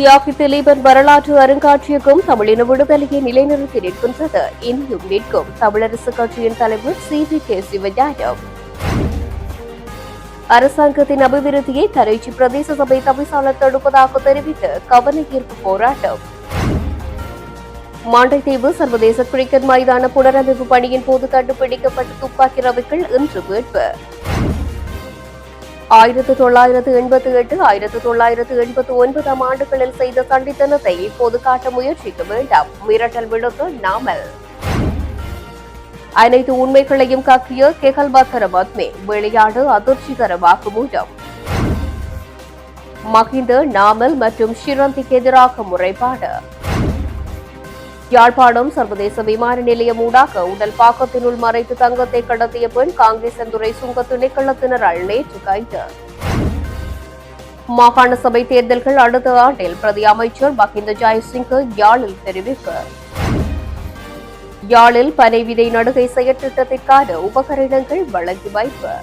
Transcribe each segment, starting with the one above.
தியாகி திலீபன் வரலாற்று அருங்காட்சியகம் தமிழின விடுதலையை நிலைநிறுத்தி நிற்கின்றது. இனியும் நிற்கும் தமிழரசு கட்சியின் தலைவர் சி. V K. சிவஞானம். அரசாங்கத்தின் அபிவிருத்தியை தரைச்சி பிரதேச சபை தவிசாளர் தடுப்பதாக தெரிவித்து கவன ஈர்ப்பு போராட்டம். மாண்டைத்தீவு சர்வதேச கிரிக்கெட் மைதான புனரமைப்பு பணியின் போது கண்டுபிடிக்கப்பட்ட துப்பாக்கி ரவிகள் இன்று மீட்பு. ஆயிரத்து தொள்ளாயிரத்து எண்பத்தி எட்டு ஆயிரத்து தொள்ளாயிரத்து எண்பத்தி ஒன்பதாம் ஆண்டுகளில் செய்த சண்டித்தனத்தை இப்போது காட்ட முயற்சிக்க வேண்டாம். மிரட்டல் விடுத்து நாமல். அனைத்து உண்மைகளையும் காக்கிய கெகல்பாக்கர பத்மே விளையாடு அதிர்ச்சிகர வாக்குமூலம். மகிந்த நாமல் மற்றும் ஷிரந்திக்கு எதிராக முறைப்பாடு. யாழ்ப்பாணம் சர்வதேச விமான நிலையம் ஊடாக உடல் பாக்கத்தினுள் மறைத்து தங்கத்தை கடத்திய பெண் காங்கிரஸ் துறை சுங்க திணைக்களத்தினரால் நேற்று கைது. மாகாண சபை தேர்தல்கள் அடுத்த ஆண்டில் பிரதி அமைச்சர் மஹிந்த ஜெயசிங்க யாழில் தெரிவிப்பு யாழில் பனை விதை நடுகை செயற்திட்டத்திற்கான உபகரணங்கள் வழங்கி வைப்பு.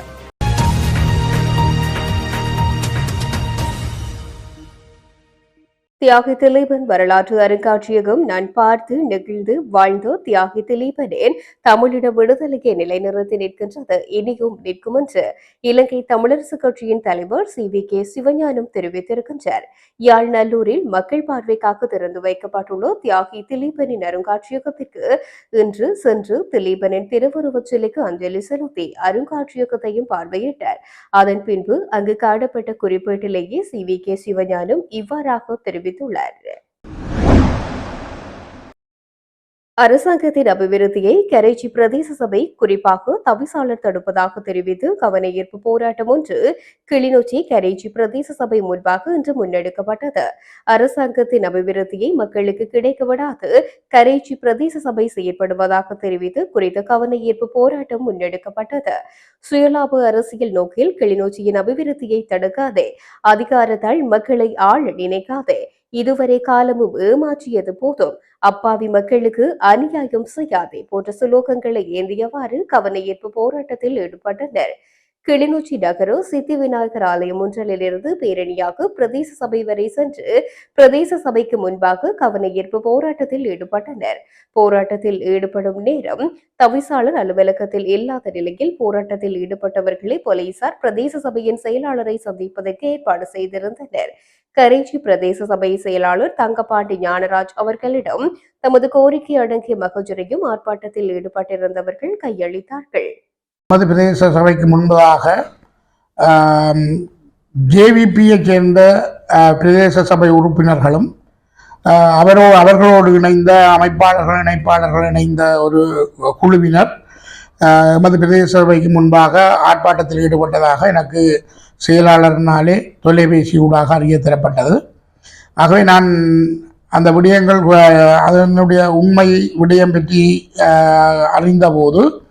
தியாகி திலீபன் வரலாற்று அருங்காட்சியகம் நான் பார்த்து நெகிழ்ந்து வாழ்ந்த தியாகி திலீபனின் தமிழின விடுதலையை நிலைநிறுத்தி நிற்கின்றது. இனியும் நிற்கும் என்று இலங்கை தமிழரசு கட்சியின் தலைவர் சி. வி. கே. சிவஞானம் தெரிவித்திருக்கின்றார். யாழ் நல்லூரில் மக்கள் பார்வைக்காக திறந்து வைக்கப்பட்டுள்ள தியாகி திலீபனின் அருங்காட்சியகத்திற்கு இன்று சென்று திலீபனின் திருவுருவச் சிலைக்கு அஞ்சலி செலுத்தி அருங்காட்சியகத்தையும் பார்வையிட்டார். அதன் பின்பு அங்கு காணப்பட்ட குறிப்பீட்டிலேயே சி. வி. கே. சிவஞானம் இவ்வாறாக தெரிவித்துள்ளார் அரசாங்கத்தின் அபிவிருத்தியை கரைச்சி பிரதேச சபை குறிப்பாக தவிசாளர் தடுப்பதாக தெரிவித்து கவன ஈர்ப்பு போராட்டம் ஒன்று கிளிநொச்சி கரைச்சி பிரதேச சபை முன்பாக இன்று முன்னெடுக்கப்பட்டது. அரசாங்கத்தின் அபிவிருத்தியை மக்களுக்கு கிடைக்க விடாது கரைச்சி பிரதேச சபை செயற்படுவதாக தெரிவித்து குறித்த கவன ஈர்ப்பு போராட்டம் முன்னெடுக்கப்பட்டது. சுயலாப அரசியல் நோக்கில் கிளிநொச்சியின் அபிவிருத்தியை தடுக்காதே. அதிகாரத்தால் மக்களை ஆள் நினைக்காதே. இதுவரை காலமும் ஏமாற்றியது போதும். அப்பாவி மக்களுக்கு அநியாயம் செய்யாதே போன்ற சுலோகங்களை ஏந்தியவாறு கவனஈர்ப்பு போராட்டத்தில் ஈடுபட்டனர். கிளிநொச்சி நகர சித்தி விநாயகர் ஆலயம் ஒன்றலிலிருந்து பேரணியாக பிரதேச சபை வரை சென்று பிரதேச சபைக்கு முன்பாக கவன ஈர்ப்பு போராட்டத்தில் ஈடுபட்டனர். போராட்டத்தில் ஈடுபடும் நேரம் தவிசாளர் அலுவலகத்தில் இல்லாத நிலையில் போராட்டத்தில் ஈடுபட்டவர்களை போலீசார் பிரதேச சபையின் செயலாளரை சந்திப்பதற்கு ஏற்பாடு செய்திருந்தனர். கரைச்சி பிரதேச சபை செயலாளர் தங்கப்பாண்டி ஞானராஜ் அவர்களிடம் தமது கோரிக்கை அடங்கிய மகஜரையும் ஆர்ப்பாட்டத்தில் ஈடுபட்டிருந்தவர்கள் கையளித்தார்கள். மது பிரதேச சபைக்கு முன்பதாக ஜேவிபியை சேர்ந்த பிரதேச சபை உறுப்பினர்களும் அவரோ அவர்களோடு இணைந்த அமைப்பாளர்கள் இணைப்பாளர்கள் இணைந்த ஒரு குழுவினர் எமது பிரதேச சபைக்கு முன்பாக ஆர்ப்பாட்டத்தில் ஈடுபட்டதாக எனக்கு செயலாளர்னாலே தொலைபேசி ஊடாக அறிய தரப்பட்டது. ஆகவே நான் அந்த விடயங்கள் அதனுடைய உண்மை விடயம் பற்றி அறிந்தபோது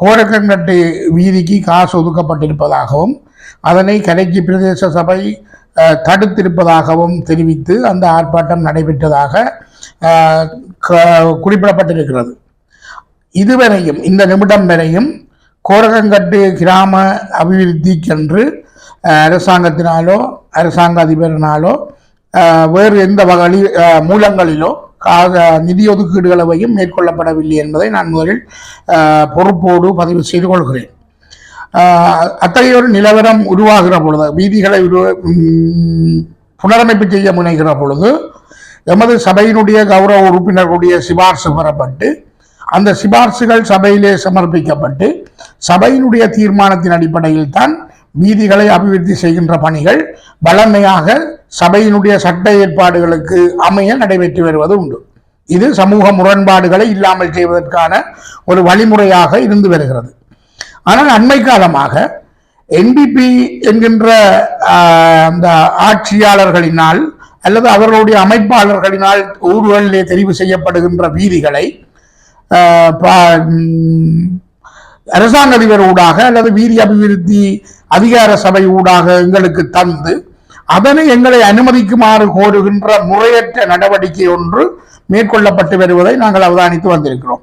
கோரக்கங்கட்டு வீதிக்கு காசு ஒதுக்கப்பட்டிருப்பதாகவும் அதனை கடைக்கு பிரதேச சபை தடுத்திருப்பதாகவும் தெரிவித்து அந்த ஆர்ப்பாட்டம் நடைபெற்றதாக க- குறிப்பிடப்பட்டிருக்கிறது. இதுவரையும் இந்த நிமிடம் வரையும் கோரகங்கட்டு கிராம அபிவிருத்திக்கென்று அரசாங்கத்தினாலோ அரசாங்க அதிபரினாலோ வேறு எந்த வகை மூலங்களிலோ நிதி ஒதுக்கீடுகளவையும் மேற்கொள்ளப்படவில்லை என்பதை நான் முதலில் பொறுப்போடு பதிவு செய்து கொள்கிறேன். அத்தகைய ஒரு நிலவரம் உருவாகிற பொழுது வீதிகளை உருவ புனரமைப்பு செய்ய முனைகிற பொழுது எமது சபையினுடைய கௌரவ உறுப்பினர்களுடைய சிபார்சு பெறப்பட்டு அந்த சிபார்சுகள் சபையிலே சமர்ப்பிக்கப்பட்டு சபையினுடைய தீர்மானத்தின் அடிப்படையில் தான் வீதிகளை அபிவிருத்தி செய்கின்ற பணிகள் வளமையாக சபையினுடைய சட்ட ஏற்பாடுகளுக்கு அமைய நடைபெற்று வருவது உண்டு. இது சமூக முரண்பாடுகளை இல்லாமல் செய்வதற்கான ஒரு வழிமுறையாக இருந்து வருகிறது. ஆனால் அண்மை காலமாக என்பிபி என்கின்ற அந்த ஆட்சியாளர்களினால் அல்லது அவர்களுடைய அமைப்பாளர்களினால் ஊர்களிலே தெரிவு செய்யப்படுகின்ற வீதிகளை அரசாங்க அதிபர் ஊடாக அல்லது வீதி அபிவிருத்தி அதிகார சபை ஊடாக எங்களுக்கு தந்து அதனை எங்களை அனுமதிக்குமாறு கோருகின்ற முறையற்ற நடவடிக்கை ஒன்று மேற்கொள்ளப்பட்டு வருவதை நாங்கள் அவதானித்து வந்திருக்கிறோம்.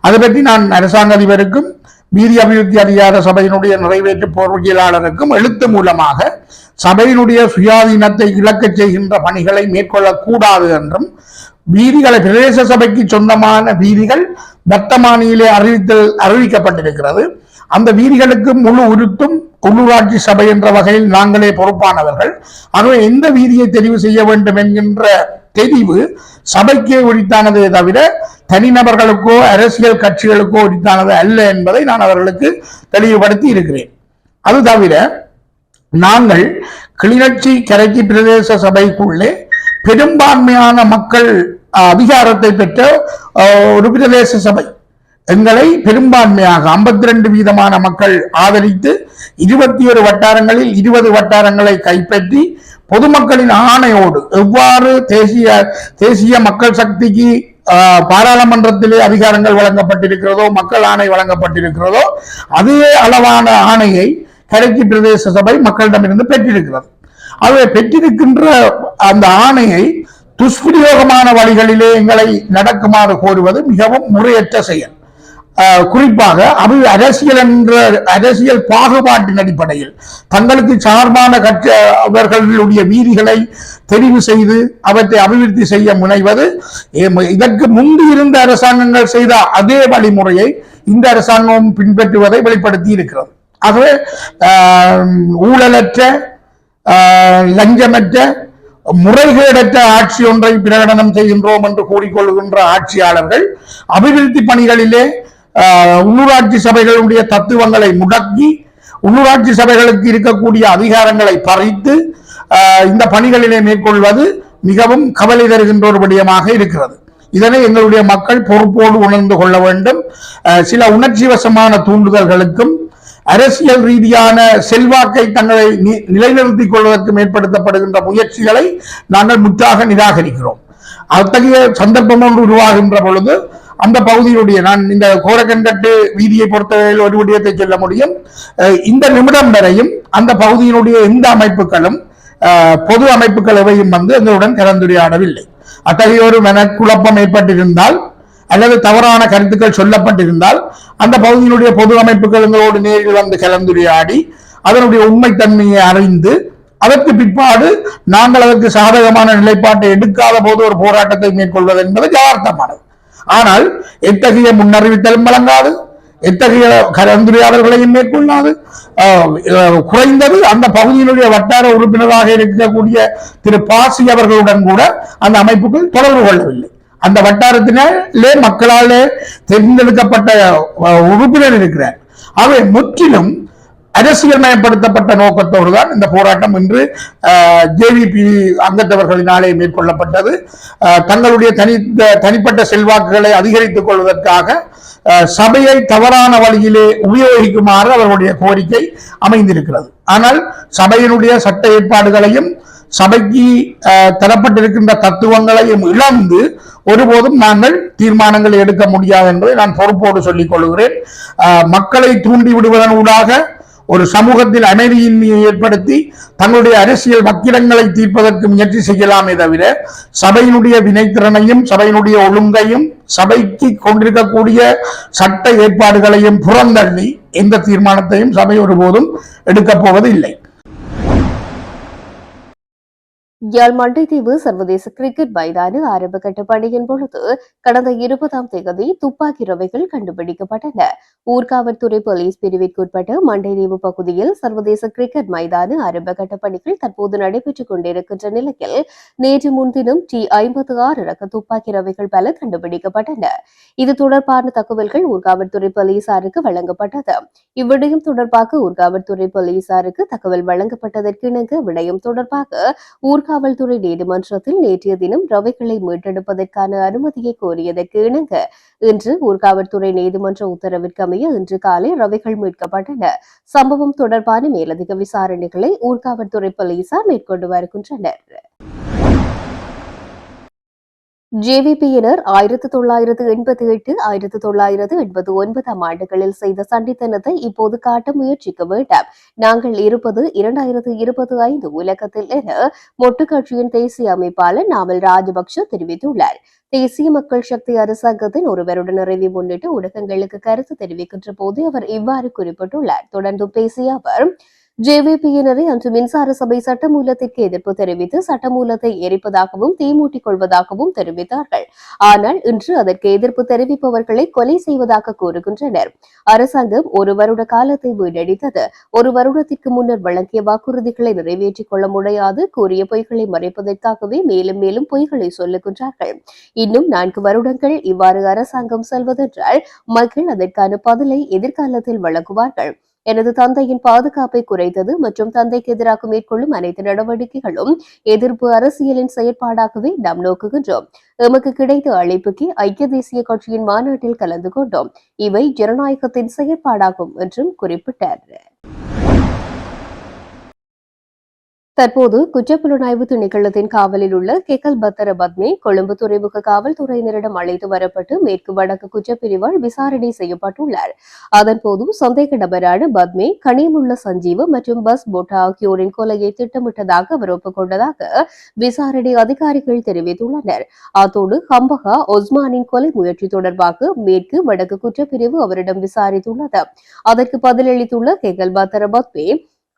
அதை பற்றி நான் அரசாங்க அதிபருக்கும் வீதி அபிவிருத்தி அதிகார சபையினுடைய நிறைவேற்று பொறுப்பியலாளருக்கும் எழுத்து மூலமாக சபையினுடைய சுயாதீனத்தை இழக்கச் செய்கின்ற பணிகளை மேற்கொள்ளக்கூடாது என்றும் வீதிகளை பிரதேச சபைக்கு சொந்தமான வீதிகள் வர்த்தமானியிலே அறிவித்தல் அறிவிக்கப்பட்டிருக்கிறது. அந்த வீதிகளுக்கு முழு உருத்தும் உள்ளூராட்சி சபை என்ற வகையில் நாங்களே பொறுப்பானவர்கள். ஆகவே எந்த வீதியை தெரிவு செய்ய வேண்டும் என்கின்ற தெரிவு சபைக்கே உரித்தானதே தவிர தனிநபர்களுக்கோ அரசியல் கட்சிகளுக்கோ உரித்தானது அல்ல என்பதை நான் அவர்களுக்கு தெளிவுபடுத்தி இருக்கிறேன். அது தவிர நாங்கள் கிளிநொச்சி கரைச்சி பிரதேச சபைக்குள்ளே பெரும்பான்மையான மக்கள் அதிகாரத்தை பெற்ற அஹ், ஒரு பிரதேச சபை. எங்களை பெரும்பான்மையாக 52 வீதமான மக்கள் ஆதரித்து இருபத்தி ஒரு வட்டாரங்களில் இருபது வட்டாரங்களை கைப்பற்றி பொதுமக்களின் ஆணையோடு எவ்வாறு தேசிய தேசிய மக்கள் சக்திக்கு ஆஹ், பாராளுமன்றத்திலே அதிகாரங்கள் வழங்கப்பட்டிருக்கிறதோ மக்கள் ஆணை வழங்கப்பட்டிருக்கிறதோ அதே அளவான ஆணையை கரைச்சி பிரதேச சபை மக்களிடமிருந்து பெற்றிருக்கிறது. ஆகவே பெற்றிருக்கின்ற அந்த ஆணையை துஷ்பிரயோகமான வழிகளிலே எங்களை நடக்குமாறு கோருவது மிகவும் முறையற்ற செயல். குறிப்பாக அவை அரசியல் என்ற அரசியல் பாகுபாட்டின் அடிப்படையில் தங்களுக்கு சார்பான கட்சி அவர்களுடைய வீதிகளை தெரிவு செய்து அவற்றை அபிவிருத்தி செய்ய முனைவது இதற்கு முன்பு இருந்த அரசாங்கங்கள் செய்த அதே வழிமுறையை இந்த அரசாங்கம் பின்பற்றுவதை வெளிப்படுத்தி இருக்கிறது. ஆகவே ஊழலற்ற லஞ்சமற்ற முறைகேடற்ற ஆட்சி ஒன்றை பிரகடனம் செய்கின்றோம் என்று கூறிக்கொள்கின்ற ஆட்சியாளர்கள் அபிவிருத்தி பணிகளிலே உள்ளூராட்சி சபைகளுடைய தத்துவங்களை முடக்கி உள்ளூராட்சி சபைகளுக்கு இருக்கக்கூடிய அதிகாரங்களை பறித்து இந்த பணிகளிலே மேற்கொள்வது மிகவும் கவலை தருகின்ற ஒரு விடயமாக இருக்கிறது. இதனை எங்களுடைய மக்கள் பொறுப்போடு உணர்ந்து கொள்ள வேண்டும். சில உணர்ச்சி வசமான தூண்டுதல்களுக்கும் அரசியல் ரீதியான செல்வாக்கை தங்களை நி- நிலைநிறுத்திக் கொள்வதற்கு மேற்படுத்தப்படுகின்ற முயற்சிகளை நாங்கள் முற்றாக நிராகரிக்கிறோம். அத்தகைய சந்தர்ப்பம் ஒன்று உருவாகின்ற பொழுது அந்த பகுதியினுடைய நான் இந்த கோரக்கண்டட்டு வீதியை பொறுத்தவரையில் ஒரு விடயத்தை சொல்ல முடியும். இந்த நிமிடம் வரையும் அந்த பகுதியினுடைய எந்த அமைப்புகளும் பொது அமைப்புகள் எவையும் வந்து எங்களுடன் கலந்துரையாடவில்லை. அத்தகைய ஒரு மனக்குழப்பம் ஏற்பட்டிருந்தால் அல்லது தவறான கருத்துக்கள் சொல்லப்பட்டிருந்தால் அந்த பகுதியினுடைய பொது அமைப்புகள் எங்களோடு நேரில் வந்து கலந்துரையாடி அதனுடைய உண்மைத்தன்மையை அறிந்து அதற்கு பிற்பாடு நாங்கள் அதற்கு சாதகமான நிலைப்பாட்டை எடுக்காத போது ஒரு போராட்டத்தை மேற்கொள்வது என்பது யதார்த்தமானது. ஆனால் எத்தகைய முன்னறிவித்தலும் வழங்காது எத்தகைய கலந்துரையாடல்களையும் மேற்கொள்ளாது குறைந்தது அந்த பகுதியினுடைய வட்டார உறுப்பினராக இருக்கக்கூடிய திரு பாசி அவர்களுடன் கூட அந்த அமைப்புகள் தொடர்பு கொள்ளவில்லை. அந்த வட்டாரத்தினாலே மக்களாலே தேர்ந்தெடுக்கப்பட்ட உறுப்பினர் இருக்கிறார். ஆகவே முற்றிலும் அரசியல் மயப்படுத்தப்பட்ட நோக்கத்தோடு தான் இந்த போராட்டம் இன்று ஜேவிபி அங்கத்தவர்களினாலே மேற்கொள்ளப்பட்டது. தங்களுடைய தனி தனிப்பட்ட செல்வாக்குகளை அதிகரித்துக் கொள்வதற்காக சபையை தவறான வழியிலே உபயோகிக்குமாறு அவர்களுடைய கோரிக்கை அமைந்திருக்கிறது. ஆனால் சபையினுடைய சட்ட ஏற்பாடுகளையும் சபைக்கு தரப்பட்டிருக்கின்ற தத்துவங்களையும் இழந்து ஒருபோதும் நாங்கள் தீர்மானங்களை எடுக்க முடியாது என்பதை நான் பொறுப்போடு சொல்லிக் கொள்கிறேன். மக்களை தூண்டி விடுவதன் ஊடாக ஒரு சமூகத்தில் அமைதியின்மையை ஏற்படுத்தி தங்களுடைய அரசியல் வக்கிரங்களை தீர்ப்பதற்கு முயற்சி செய்யலாமே தவிர சபையினுடைய வினைத்திறனையும் சபையினுடைய ஒழுங்கையும் சபைக்கு கொண்டிருக்கக்கூடிய சட்ட ஏற்பாடுகளையும் புறந்தள்ளி எந்த தீர்மானத்தையும் சபை ஒருபோதும் எடுக்கப் போவது இல்லை யாழ் மண்டைத்தீவு சர்வதேச கிரிக்கெட் மைதான ஆரம்ப கட்ட பணியின் பொழுது கடந்த இருபதாம் தேதி துப்பாக்கி ரவைகள் கண்டுபிடிக்கப்பட்டன. ஊர்காவல்துறை போலீஸ் பிரிவிற்குட்பட்ட மண்டைத்தீவு பகுதியில் சர்வதேச கிரிக்கெட் மைதான ஆரம்ப கட்ட பணிகள் தற்போது நடைபெற்றுக் கொண்டிருக்கின்ற நிலையில் நேற்று முன்தினம் டி ஐம்பத்து ஆறு ரக துப்பாக்கி ரவைகள் பல கண்டுபிடிக்கப்பட்டன. இது தொடர்பான தகவல்கள் ஊர்காவல்துறை போலீசாருக்கு வழங்கப்பட்டது. இவ்விடயம் தொடர்பாக ஊர்காவல்துறை போலீசாருக்கு தகவல் வழங்கப்பட்டதற்கிணங்க விடயம் தொடர்பாக ஊர்கா ஊர்காவல்துறை நீதிமன்றத்தில் நேற்றைய தினம் ரவைகளை மீட்டெடுப்பதற்கான அனுமதியை கோரியதற்கு இணங்க இன்று ஊர்காவல்துறை நீதிமன்ற உத்தரவிற்கு அமைய இன்று காலை ரவைகள் மீட்கப்பட்டன. சம்பவம் தொடர்பான மேலதிக விசாரணைகளை ஊர்காவல்துறை போலீசார் மேற்கொண்டு வருகின்றனர். ஜேவிபியினர் ஆயிரத்தி தொள்ளாயிரத்து எண்பத்தி எட்டு ஆயிரத்தி தொள்ளாயிரத்து எண்பத்தி ஒன்பதாம் ஆண்டுகளில் செய்த சண்டித்தனத்தை இப்போது காட்ட முயற்சிக்க வேண்டாம். நாங்கள் இருப்பது இரண்டாயிரத்து இருபத்தி ஐந்து உலகத்தில் என மொட்டு கட்சியின் தேசிய அமைப்பாளர் நாமல் ராஜபக்ஷ தெரிவித்துள்ளார். தேசிய மக்கள் சக்தி அரசாங்கத்தின் ஒரு வருட நிறைவை முன்னிட்டு ஊடகங்களுக்கு கருத்து தெரிவிக்கின்ற போது அவர் இவ்வாறு குறிப்பிட்டுள்ளார். தொடர்ந்து பேசிய அவர் ஜேவிபியினரை அன்று மின்சார சபை சட்டமூலத்திற்கு எதிர்ப்பு தெரிவித்து சட்டமூலத்தை எரிப்பதாகவும் தீமூட்டிக் கொள்வதாகவும் தெரிவித்தார்கள். ஆனால் இன்று அதற்கு எதிர்ப்பு தெரிவிப்பவர்களை கொலை செய்வதாக கூறுகின்றனர். அரசாங்கம் ஒரு வருட காலத்தை வீணடித்தது. ஒரு வருடத்திற்கு முன்னர் வழங்கிய வாக்குறுதிகளை நிறைவேற்றிக் கொள்ள முடியாது. கூறிய பொய்களை மறைப்பதற்காகவே மேலும் மேலும் பொய்களை சொல்லுகின்றார்கள். இன்னும் நான்கு வருடங்கள் இவ்வாறு அரசாங்கம் செல்வதென்றால் மக்கள் அதற்கான பதிலை எதிர்காலத்தில் வழங்குவார்கள். எனது தந்தையின் பாதுகாப்பை குறைத்தது மற்றும் தந்தைக்கு எதிராக மேற்கொள்ளும் அனைத்து நடவடிக்கைகளும் எதிர்ப்பு அரசியலின் செயற்பாடாகவே நாம் நோக்குகின்றோம். எமக்கு கிடைத்த அழைப்புக்கு ஐக்கிய தேசிய கட்சியின் மாநாட்டில் கலந்து கொண்டோம். இவை ஜனநாயகத்தின் செயற்பாடாகும் என்றும் குறிப்பிட்டார். தற்போது குற்றப்புலனாய்வு திணைக்களத்தின் காவலில் உள்ள கெக்கல் பத்தர பத்மே கொழும்பு துறைமுக காவல்துறையினரிடம் அழைத்து வரப்பட்டு மேற்கு வடக்கு குற்றப்பிரிவால் விசாரணை செய்யப்பட்டுள்ளார். அதன்போது சந்தேக நபரான பத்மே கனியமுள்ள சஞ்சீவ் மற்றும் பஸ் போட்டா ஆகியோரின் கொலையை திட்டமிட்டதாக அவர் ஒப்புக்கொண்டதாக விசாரணை அதிகாரிகள் தெரிவித்துள்ளனர். அத்தோடு ஹம்பகா ஒஸ்மானின் கொலை முயற்சி தொடர்பாக மேற்கு வடக்கு குற்றப்பிரிவு அவரிடம் விசாரித்துள்ளது. அதற்கு பதிலளித்துள்ள கெகல் பத்தர பத்மே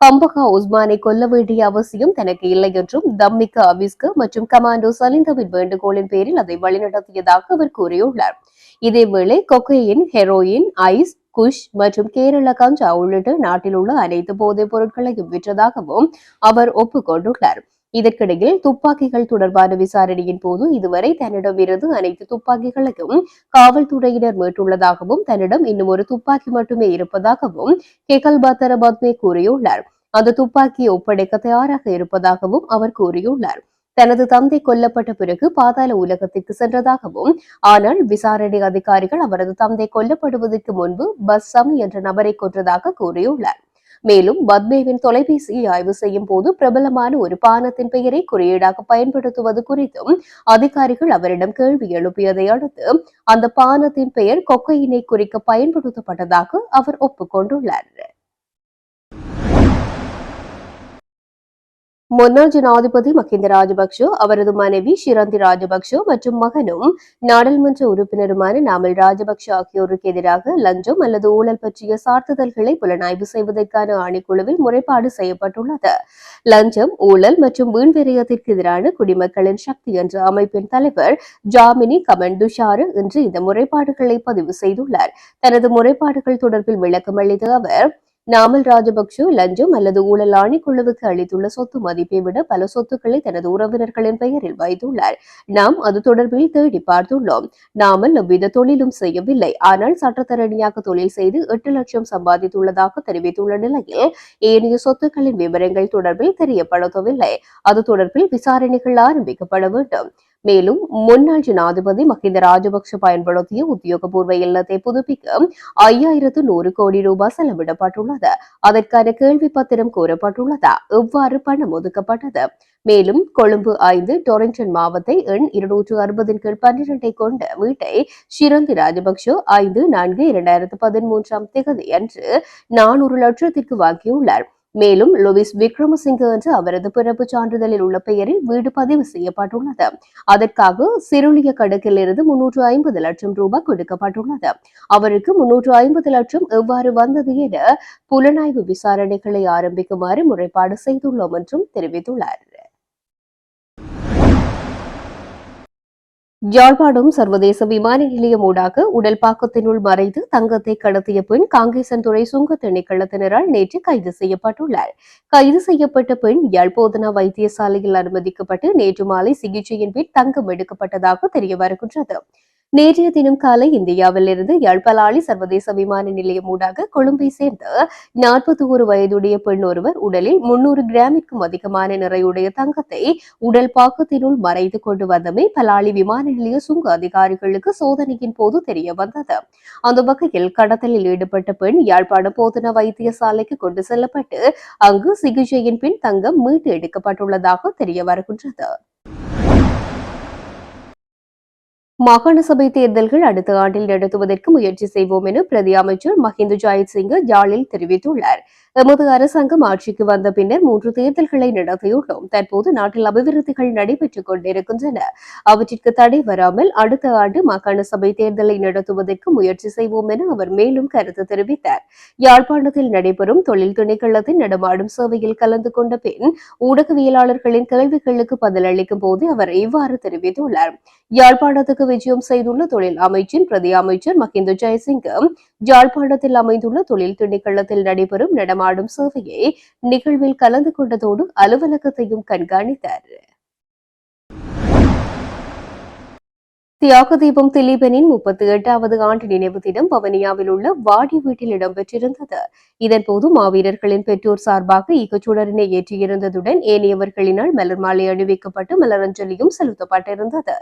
பம்பகா உஸ்மானை கொல்ல வேண்டிய அவசியம் தனக்கு இல்லை என்றும் தம்மிக்க அவிஸ்க மற்றும் கமாண்டோ சலிந்தவின் வேண்டுகோளின் பேரில் அதை வழிநடத்தியதாக அவர் கூறியுள்ளார். இதேவேளை கொக்கையின் ஹெரோயின் ஐஸ் குஷ் மற்றும் கேரள கஞ்சா உள்ளிட்ட நாட்டில் உள்ள அனைத்து போதைப் பொருட்களையும் விற்றதாகவும் அவர் ஒப்புக்கொண்டுள்ளார். இதற்கிடையில் துப்பாக்கிகள் தொடர்பான விசாரணையின் போது இதுவரை தன்னிடமிருந்து அனைத்து துப்பாக்கிகளுக்கும் காவல்துறையினர் மீட்டுள்ளதாகவும் தன்னிடம் இன்னும் ஒரு துப்பாக்கி மட்டுமே இருப்பதாகவும் கெகல் பத்தரபாத்மே கூறியுள்ளார். அந்த துப்பாக்கியை ஒப்படைக்க தயாராக இருப்பதாகவும் அவர் கூறியுள்ளார். தனது தந்தை கொல்லப்பட்ட பிறகு பாதாள உலகத்திற்கு சென்றதாகவும் ஆனால் விசாரணை அதிகாரிகள் அவரது தந்தை கொல்லப்படுவதற்கு முன்பு பஸ்ஸம் என்ற நபரை கொன்றதாக கூறியுள்ளார். மேலும் பத்மேவின் தொலைபேசியை ஆய்வு செய்யும் போது பிரபலமான ஒரு பானத்தின் பெயரை குறியீடாக பயன்படுத்துவது குறித்தும் அதிகாரிகள் அவரிடம் கேள்வி எழுப்பியதை அடுத்து அந்த பானத்தின் பெயர் கொக்கையினை குறிக்க பயன்படுத்தப்பட்டதாக அவர் ஒப்புக்கொண்டுள்ளார். முன்னாள் ஜனாதிபதி மஹிந்த ராஜபக்ஷ அவரது மனைவி ஷிரந்தி ராஜபக்ஷ மற்றும் மகனும் நாடாளுமன்ற உறுப்பினருமான நாமல் ராஜபக்ஷ ஆகியோருக்கு எதிராக லஞ்சம் அல்லது ஊழல் பற்றிய சார்த்துதல்களை புலனாய்வு செய்வதற்கான ஆணைக்குழுவில் முறைப்பாடு செய்யப்பட்டுள்ளது. லஞ்சம் ஊழல் மற்றும் வீண்விரயத்திற்கு எதிரான குடிமக்களின் சக்தி என்ற அமைப்பின் தலைவர் ஜாமினி கமன் துஷாரு இன்று இந்த முறைப்பாடுகளை பதிவு செய்துள்ளார். தனது முறைப்பாடுகள் தொடர்பில் விளக்கம் அளித்த அவர் நாமல் ராஜபக்ஷ லஞ்சம் அல்லது ஊழல் ஆணைக்குழுவுக்கு அளித்துள்ள சொத்து மதிப்பை விட பல சொத்துக்களை தனது உறவினர்களின் பெயரில் வைத்துள்ளார். நாம் அது தொடர்பில் தேடி பார்த்துள்ளோம். நாமல் எவ்வித தொழிலும் செய்யவில்லை. ஆனால் சட்டத்தரணியாக தொழில் செய்து எட்டு லட்சம் சம்பாதித்துள்ளதாக தெரிவித்துள்ள நிலையில் ஏனைய சொத்துக்களின் விவரங்கள் தொடர்பில் தெரியப்படுத்தவில்லை. அது தொடர்பில் விசாரணைகள் ஆரம்பிக்கப்பட வேண்டும். மேலும் முன்னாள் ஜனாதிபதி மஹிந்த ராஜபக்ஷ பயன்படுத்திய உத்தியோகபூர்வ இல்லத்தை புதுப்பிக்க ஐயாயிரத்து நூறு கோடி ரூபாய் செலவிடப்பட்டுள்ளது. அதற்கான கேள்வி பத்திரம் கோரப்பட்டுள்ளதா இவ்வாறு பணம் ஒதுக்கப்பட்டது? மேலும் கொழும்பு ஐந்து டொரண்டன் மாவத்தை எண் இருநூற்று அறுபதின் கீழ் பன்னிரண்டை கொண்ட வீட்டை ஷிரந்தி ராஜபக்ஷ ஐந்து நான்கு இரண்டாயிரத்து பதிமூன்றாம் திகதி அன்று நானூறு லட்சத்திற்கு வாங்கியுள்ளார். மேலும் லூவிஸ் விக்ரமசிங்க என்று அவரது பிறப்பு சான்றிதழில் உள்ள பெயரில் வீடு பதிவு செய்யப்பட்டுள்ளது. அதற்காக சிறுலிய கணக்கில் இருந்து முன்னூற்று ஐம்பது லட்சம் ரூபாய் கொடுக்கப்பட்டுள்ளது. அவருக்கு முன்னூற்று ஐம்பது லட்சம் எவ்வாறு வந்தது என புலனாய்வு விசாரணைகளை ஆரம்பிக்குமாறு முறைப்பாடு செய்துள்ளோம் என்றும் தெரிவித்துள்ளார். யாழ்ப்பாணம் சர்வதேச விமான நிலையம் ஊடாக உடல் பாக்கத்தினுள் மறைந்து தங்கத்தை கடத்திய பெண் காங்கேசன்துறை சுங்க திணைக்களத்தினரால் நேற்று கைது செய்யப்பட்டுள்ளார். கைது செய்யப்பட்ட பெண் யாழ்போதனா வைத்தியசாலையில் அனுமதிக்கப்பட்டு நேற்று மாலை சிகிச்சையின் பின் தங்கம் எடுக்கப்பட்டதாக தெரிய வருகின்றது நேற்றைய தினம் காலை இந்தியாவிலிருந்து யாழ்பலாளி சர்வதேச விமான நிலையம் ஊடாக கொழும்பை சேர்ந்த நாற்பத்தி ஒரு வயதுடைய பெண் ஒருவர் உடலில் முன்னூறு கிராமிற்கும் அதிகமான நிறையுடைய தங்கத்தை உடல் பாக்கத்தினுள் மறைத்து கொண்டு வந்தமை பலாலி விமான நிலைய சுங்க அதிகாரிகளுக்கு சோதனையின் போது தெரிய வந்தது அந்த வகையில் கடத்தலில் ஈடுபட்ட பெண் யாழ்ப்பாண போதனா வைத்தியசாலைக்கு கொண்டு செல்லப்பட்டு அங்கு சிகிச்சையின் பின் தங்கம் மீட்டு எடுக்கப்பட்டுள்ளதாக தெரிய வருகின்றது மாகாண சபை தேர்தல்கள் அடுத்த ஆண்டில் நடத்துவதற்கு முயற்சி செய்வோம் என பிரதி அமைச்சர் மஹிந்த ஜாயத்சிங்க ஜாலில் தெரிவித்துள்ளார். எமது அரசாங்கம் ஆட்சிக்கு வந்த பின்னர் மூன்று தேர்தல்களை நடத்தியுள்ளோம். தற்போது நாட்டில் அபிவிருத்திகள் நடைபெற்றுக் கொண்டிருக்கின்றன. அவற்றிற்கு தடை வராமல் அடுத்த ஆண்டு மாகாண சபை தேர்தலை நடத்துவதற்கு முயற்சி செய்வோம் என அவர் மேலும் கருத்து தெரிவித்தார். யாழ்ப்பாணத்தில் நடைபெறும் தொழில் திணைக்களத்தின் நடமாடும் சேவையில் கலந்து கொண்ட பின் ஊடகவியலாளர்களின் கேள்விகளுக்கு பதிலளிக்கும் போது அவர் இவ்வாறு தெரிவித்துள்ளார். யாழ்ப்பாணத்துக்கு விஜயம் செய்துள்ள தொழில் அமைச்சின் பிரதி அமைச்சர் மஹிந்த ஜெயசிங்கும் யாழ்ப்பாணத்தில் அமைந்துள்ள தொழில் திணைக்களத்தில் நடைபெறும் நடமாடும் சேவையை நிகழ்வில் கலந்து கொண்டதோடு அலுவலகத்தையும் கண்காணித்தார். தியாக தீபம் திலீபனின் முப்பத்தி எட்டாவது ஆண்டு நினைவு தினம் பவனியாவில் உள்ள வாடி வீட்டில் இடம்பெற்றிருந்தது. இதன்போது மாவீரர்களின் பெற்றோர் சார்பாக ஈகச்சுடரினை ஏற்றியிருந்ததுடன் ஏனையவர்களினால் மலர் மாலை அணிவிக்கப்பட்டு மலரஞ்சலியும் செலுத்தப்பட்டிருந்தது.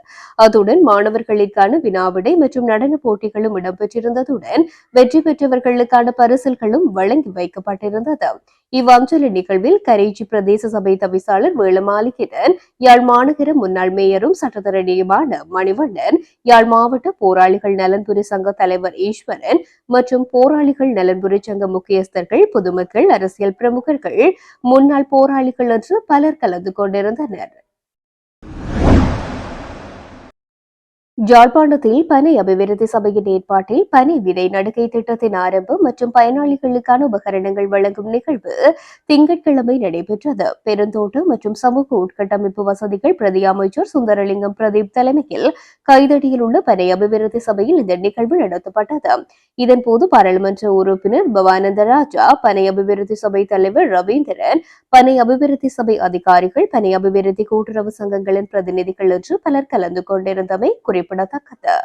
அத்துடன் மாணவர்களுக்கான வினாவிடை மற்றும் நடன போட்டிகளும் இடம்பெற்றிருந்ததுடன் வெற்றி பெற்றவர்களுக்கான பரிசல்களும் வழங்கி வைக்கப்பட்டிருந்தது. இவ்வஞ்சலி நிகழ்வில் கரைச்சி பிரதேச சபை தவிசாளர் வேளமாலிகிடன் யாழ் மாநகர முன்னாள் மேயரும் சட்டத்தரணியுமான மணிவண்ணன் யாழ் மாவட்ட போராளிகள் நலன்புரி சங்க தலைவர் ஈஸ்வரன் மற்றும் போராளிகள் நலன்புரி சங்க முக்கியஸ்தர்கள் பொதுமக்கள் அரசியல் பிரமுகர்கள் முன்னாள் போராளிகள் என்று பலர் கலந்து கொண்டிருந்தனர். ஜாழ்ப்பாணத்தில் பனை அபிவிருத்தி சபையின் ஏற்பாட்டில் பனை விதை நடுகை திட்டத்தின் ஆரம்பம் மற்றும் பயனாளிகளுக்கான உபகரணங்கள் வழங்கும் நிகழ்வு திங்கட்கிழமை நடைபெற்றது. பெருந்தோட்டம் மற்றும் சமூக உட்கட்டமைப்பு வசதிகள் பிரதி அமைச்சர் சுந்தரலிங்கம் பிரதீப் தலைமையில் கைதடியில் உள்ள பனை அபிவிருத்தி சபையில் இந்த நிகழ்வு நடத்தப்பட்டது. இதன்போது பாராளுமன்ற உறுப்பினர் பவானந்த ராஜா பனை அபிவிருத்தி சபை தலைவர் ரவீந்திரன் பனை அபிவிருத்தி சபை அதிகாரிகள் பனை அபிவிருத்தி கூட்டுறவு சங்கங்களின் பிரதிநிதிகள் என்று பலர் கலந்து கொண்டிருந்தமை குறிப்பிடத்தக்கது